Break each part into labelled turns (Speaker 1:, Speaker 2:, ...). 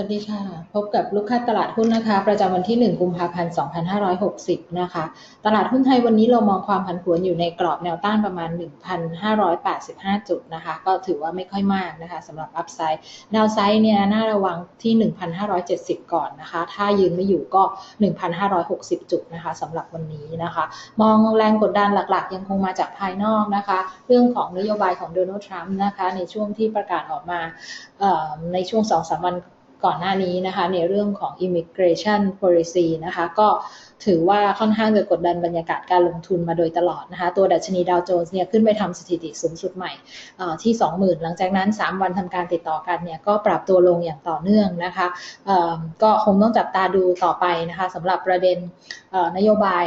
Speaker 1: วัสดีค่ะ พบกับลูกค้าตลาดหุ้นนะคะ ประจำวันที่ 1 กุมภาพันธ์ 2560 นะคะ ตลาดหุ้นไทยวันนี้เรามองความผันผวนอยู่ในกรอบแนวต้านประมาณ 1,585 จุดนะคะ ก็ถือว่าไม่ค่อยมากนะคะสำหรับอัพไซด์แนวไซด์เนี่ยน่าระวังที่ 1,570 ก่อนนะคะ ถ้ายืนไม่อยู่ก็ 1,560 จุดนะคะสำหรับวันนี้นะคะ มองแรงกดดันหลักๆ ยังคงมาจากภายนอกนะคะ เรื่องของนโยบายของโดนัลด์ทรัมป์นะคะในช่วงที่ประกาศออกมาในช่วง2-3วัน ก่อนหน้านี้นะคะในเรื่องของ immigration policy นะคะก็ถือว่าค่อนข้างจะกดดันบรรยากาศการลงทุนมาโดยตลอดนะคะตัวดัชนีดาวโจนส์เนี่ยขึ้นไปทำสถิติสูงสุดใหม่ที่ 20,000 หลังจากนั้น 3 วันทำการติดต่อกันเนี่ยก็ปรับตัวลงอย่างต่อเนื่องนะคะก็คงต้องจับตาดูต่อไปนะคะสำหรับประเด็นนโยบาย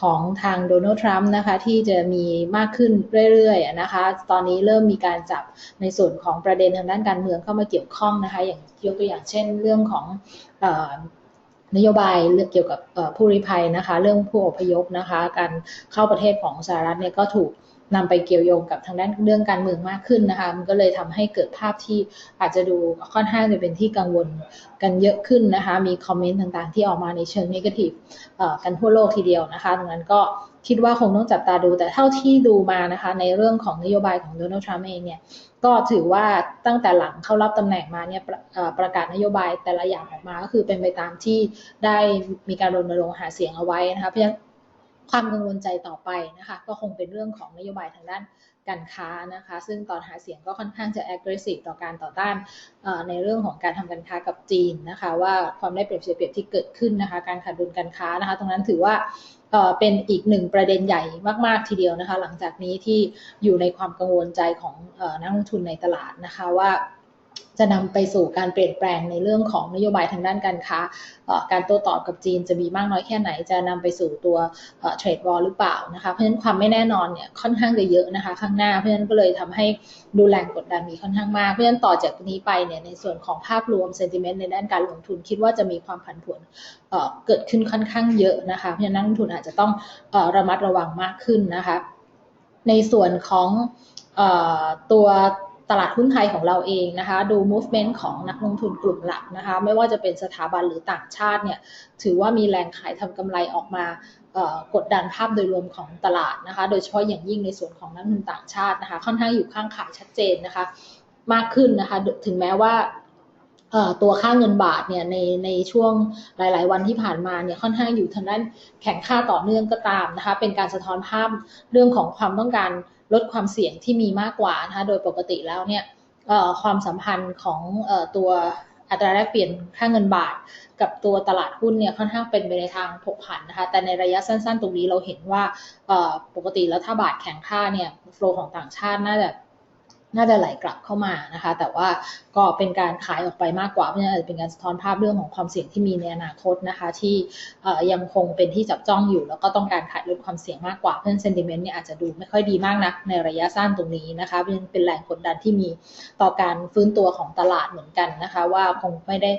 Speaker 1: ของทางโดนัลด์ทรัมป์นะคะที่จะมีมากขึ้นเรื่อยๆนะคะ ตอนนี้เริ่มมีการจับในส่วนของประเด็นทางด้านการเมืองเข้ามาเกี่ยวข้องนะคะ อย่างยกตัวอย่างเช่นเรื่องของนโยบายเกี่ยวกับผู้ริภัยนะคะ เรื่องผู้อพยพนะคะ การเข้าประเทศของสหรัฐเนี่ยก็ถูก นำไปเกี่ยวโยงกับทางด้านเรื่องการเมืองมากขึ้นนะคะ มันก็เลยทำให้เกิดภาพที่อาจจะดูค่อนข้างจะเป็นที่กังวลกันเยอะขึ้นนะคะ มีคอมเมนต์ต่างๆ ที่ออกมาในเชิงนกทีฟกันทั่วโลกทีเดียวนะคะดังนั้นก็คิดว่าคงต้องจับตาดูแต่เท่าที่ดูมานะคะ ในเรื่องของนโยบายของโดนัลด์ทรัมป์เองเนี่ยก็ถือว่าตั้งแต่หลังเข้ารับตำแหน่งมาเนี่ยประประกาศนโยบายแต่ละอย่างออกมาก็คือเป็นไปตามที่ได้มีการรณรงค์หาเสียงเอาไว้นะคะเพราะฉะนั้น ความกังวลใจต่อไปนะคะก็คงเป็นเรื่องของนโยบายทางด้านการค้านะคะซึ่งตอนหาเสียงก็ค่อนข้างจะ aggressive ต่อการต่อต้านในเรื่องของการทำการค้ากับจีนนะคะว่าความได้เปรียบเสียเปรียบที่เกิดขึ้นนะคะการขาดดุลการค้านะคะตรงนั้นถือว่าเป็นอีกหนึ่งประเด็นใหญ่มาก ๆ ทีเดียวนะคะหลังจากนี้ที่อยู่ในความกังวลใจของนักลงทุนในตลาดนะคะว่า จะนำไปสู่การเปลี่ยนแปลงในเรื่องของนโยบายทางด้านการค้า การโต้ตอบกับจีนจะมีมากน้อยแค่ไหน จะนำไปสู่ตัวเทรดวอลหรือเปล่านะคะ เพราะฉะนั้นความไม่แน่นอนเนี่ยค่อนข้างจะเยอะนะคะ ข้างหน้า เพราะฉะนั้นก็เลยทำให้ดูแรงกดดันมีค่อนข้างมาก เพราะฉะนั้นต่อจากนี้ไปเนี่ยในส่วนของภาพรวมเซนติเมนต์ในด้านการลงทุนคิดว่าจะมีความผันผวนเกิดขึ้นค่อนข้างเยอะนะคะ เพราะฉะนั้นนักลงทุนอาจจะต้องระมัดระวังมากขึ้นนะคะ ในส่วนของตัว ตลาดหุ้นไทยของเราเองนะคะ ดู movement ของนักลงทุนกลุ่มหลักนะคะ ไม่ว่าจะเป็นสถาบันหรือต่างชาติเนี่ย ถือว่ามีแรงขายทำกำไรออกมากดดันภาพโดยรวมของตลาดนะคะ โดยเฉพาะอย่างยิ่งในส่วนของนักลงทุนต่างชาตินะคะ ค่อนข้างอยู่ข้างขายชัดเจนนะคะ มากขึ้นนะคะ ถึงแม้ว่า ตัวค่าเงินบาทเนี่ยในในช่วงหลาย ๆ วันที่ผ่านมาเนี่ยค่อนข้างอยู่ทางด้านแข็งค่าต่อเนื่องก็ตามนะคะเป็นการสะท้อนภาพเรื่องของความต้องการลดความเสี่ยงที่มีมากกว่านะคะโดยปกติแล้วเนี่ยความสัมพันธ์ของตัวอัตราแลกเปลี่ยนค่าเงินบาท กับตัวตลาดหุ้นเนี่ยค่อนข้างเป็นไปในทางผกผันนะคะแต่ในระยะสั้น ๆ ตรงนี้เราเห็นว่าปกติแล้วถ้าบาทแข็งค่าเนี่ยโฟลของต่างชาติน่าจะ น่าจะไหลกลับเข้ามานะคะ แต่ว่าก็เป็นการขายออกไปมากกว่าเพราะฉะนั้นเป็นการสะท้อนภาพเรื่องของความเสี่ยงที่มีในอนาคตนะคะ ที่ยังคงเป็นที่จับจ้องอยู่ แล้วก็ต้องการขายลดความเสี่ยงมากกว่าเพราะฉะนั้นเซนติเมนต์เนี่ยอาจจะดูไม่ค่อยดีมากนะในระยะสั้นตรงนี้นะคะเป็นเป็นแรงกดดันที่มีต่อการฟื้นตัวของตลาดเหมือนกันนะคะ ว่าคงไม่ได้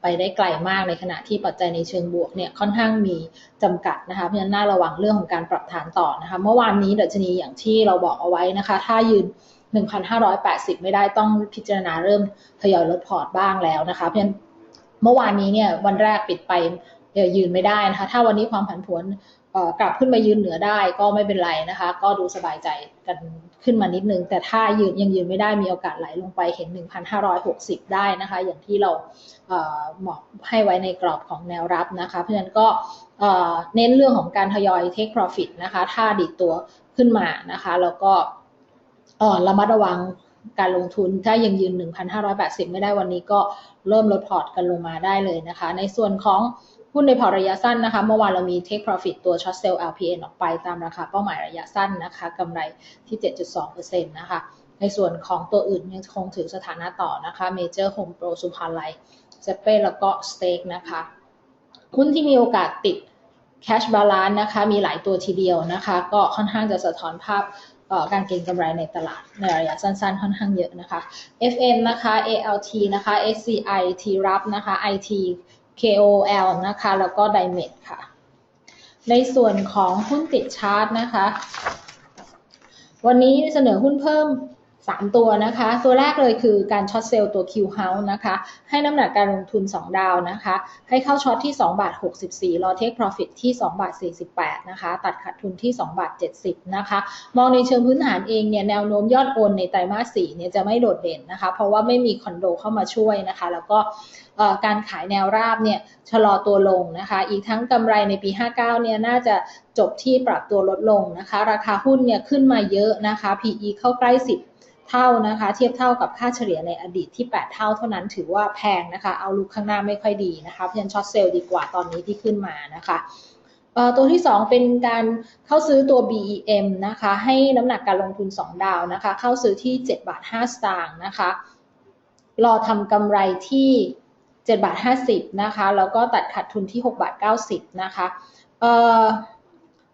Speaker 1: ไปได้ไกลมากในขณะที่ปัจจัยในเชิงบวกเนี่ยค่อนข้างมีจำกัดนะคะเพราะฉะนั้นน่าระวังเรื่องของการปรับฐานต่อนะคะ เมื่อวานนี้ดัชนีอย่างที่เราบอกเอาไว้นะคะ ถ้ายืน 1,580 ไม่ได้ต้องพิจารณาเริ่มทยอยลดพอร์ตบ้างแล้วนะคะเพราะฉะนั้นเมื่อวานนี้เนี่ยวันแรกปิดไปยืนไม่ได้นะคะถ้าวันนี้ความผันผวนกลับขึ้นมายืนเหนือได้ก็ไม่เป็นไรนะคะ ก็ดูสบายใจกันขึ้นมานิดนึง แต่ถ้ายืนยังยืนไม่ได้มีโอกาสไหลลงไปเห็น 1,560 ได้นะคะ อย่างที่เราเหมาะให้ไว้ในกรอบของแนวรับนะคะ เพราะฉะนั้นก็เน้นเรื่องของการทยอย take profit นะคะ ถ้าดิดตัวขึ้นมานะคะ แล้วก็ ระมัดระวังการลงทุนถ้ายังยืน 1,580 ไม่ได้วันนี้ก็เริ่มลดพอร์ตกันลงมาได้เลยนะคะ ในส่วนของหุ้นในพอร์ตระยะสั้นนะคะ เมื่อวานเรามี take profit ตัว short sell LPN ออกไปตามราคาเป้าหมายระยะสั้นนะคะกำไรที่ 7.2%นะคะ ในส่วนของตัวอื่นยังคงถือสถานะต่อนะคะ Major Home Pro สุพรรณไลเซเป้แล้วก็ Stake นะคะหุ้นที่มีโอกาสติด cash balance นะคะ มีหลายตัวทีเดียวนะคะ ก็ค่อนข้างจะสะท้อนภาพ การเก็งกำไรในตลาดในระยะสั้นๆ ค่อนข้างเยอะนะคะ FN นะคะ ALT นะคะ SCITRUP นะคะ IT KOL นะคะแล้วก็ Dimet ค่ะ ในส่วนของหุ้นติดชาร์ตนะคะ วันนี้เสนอหุ้นเพิ่ม 3 ตัวนะคะ ตัวแรกเลยคือการช็อตเซลล์ตัว Q House นะคะ ให้น้ำหนักการลงทุน 2 ดาวนะคะ ให้เข้าช็อตที่2บาท64 รอเทคโปรฟิตที่2บาท48นะคะ ตัดขาดทุนที่2บาท70นะคะ มองในเชิงพื้นฐานเองเนี่ยแนวโน้มยอดโอนในไตรมาส4เนี่ยจะไม่โดดเด่นนะคะ เพราะว่าไม่มีคอนโดเข้ามาช่วยนะคะ แล้วก็การขายแนวราบเนี่ยชะลอตัวลงนะคะ อีกทั้งกำไรในปี 59 เนี่ยน่าจะจบที่ปรับตัวลดลงนะคะ ราคาหุ้นเนี่ยขึ้นมาเยอะนะคะ PE เข้าใกล้ 10 เท่านะคะ เทียบเท่ากับค่าเฉลี่ยในอดีตที่ 8 เท่าเท่านั้นถือว่าแพงนะคะ เอาลุกข้างหน้าไม่ค่อยดีนะคะเพราะฉะนั้นช็อตเซลล์ดีกว่าตอนนี้ที่ขึ้นมานะคะตัวที่ 2 เป็นการเข้าซื้อตัว BEM นะคะ ให้น้ำหนักการลงทุน 2 ดาวนะคะ เข้าซื้อที่7บาท5สตางค์นะคะ รอทำกำไรที่7บาท50นะคะ แล้วก็ตัดขาดทุนที่6บาท90นะคะ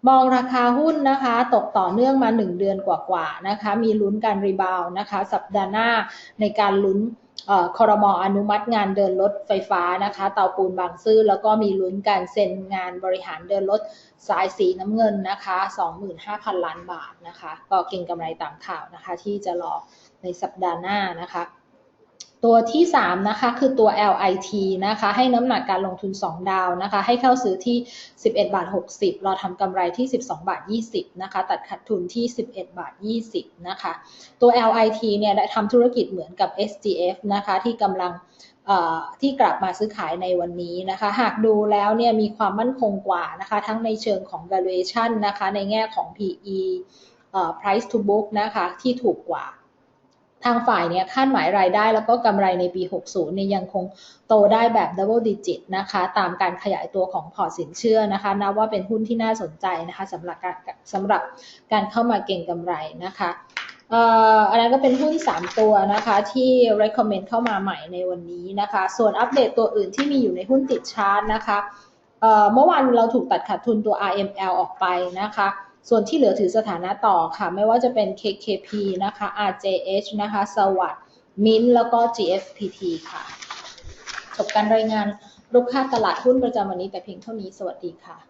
Speaker 1: มองราคาหุ้นนะคะ ตกต่อเนื่องมา 1 เดือนกว่าๆนะคะ มีลุ้นการรีบาวนะคะ สัปดาห์หน้าในการลุ้นคอรมออนุมัติงานเดินรถไฟฟ้านะคะ เตาปูนบางซื่อแล้วก็มีลุ้นการเซ็นงานบริหารเดินรถสายสีน้ำเงินนะคะ 25,000 ล้านบาทนะคะ ก็เก่งกำไรตามข่าวนะคะ ที่จะรอในสัปดาห์หน้านะคะ ตัวที่ 3 นะคะ คือตัว LIT นะคะ ให้น้ำหนักการลงทุน 2 ดาวนะคะ ให้เข้าซื้อที่ 11 บาท 60 รอทำกำไรที่ 12 บาท 20 นะคะ ตัดขาดทุนที่ 11 บาท 20 นะคะ ตัว LIT เนี่ยได้ทำธุรกิจเหมือนกับ SGF นะคะ ที่กำลังที่กลับมาซื้อขายในวันนี้นะคะ หากดูแล้วเนี่ยมีความมั่นคงกว่านะคะ ทั้งในเชิงของ valuation นะคะ ในแง่ของ PE price to book นะคะ ที่ถูกกว่า ทางฝ่ายเนี่ยคาดหมายรายได้แล้วก็กำไรในปี 60เนี่ยยังคงโตได้แบบ double digit นะคะ ตามการขยายตัวของพอร์ตสินเชื่อนะคะนับว่าเป็นหุ้นที่น่าสนใจนะคะสำหรับการสำหรับการเข้ามาเก่งกำไรนะคะอันนั้นก็เป็นหุ้น3 ตัวนะคะที่ recommend เข้ามาใหม่ในวันนี้นะคะ ส่วนอัปเดตตัวอื่นที่มีอยู่ในหุ้นติดชาร์ตนะคะเมื่อวานเราถูกตัดขาดทุนตัว RML ออกไปนะคะ ส่วนที่เหลือถือสถานะต่อค่ะ ไม่ว่าจะเป็น KKP นะคะ RJH นะคะ สวัสด์มินแล้วก็ GFPT ค่ะ จบการรายงานรูปค่าตลาดหุ้นประจำวันนี้แต่เพียงเท่านี้ สวัสดีค่ะ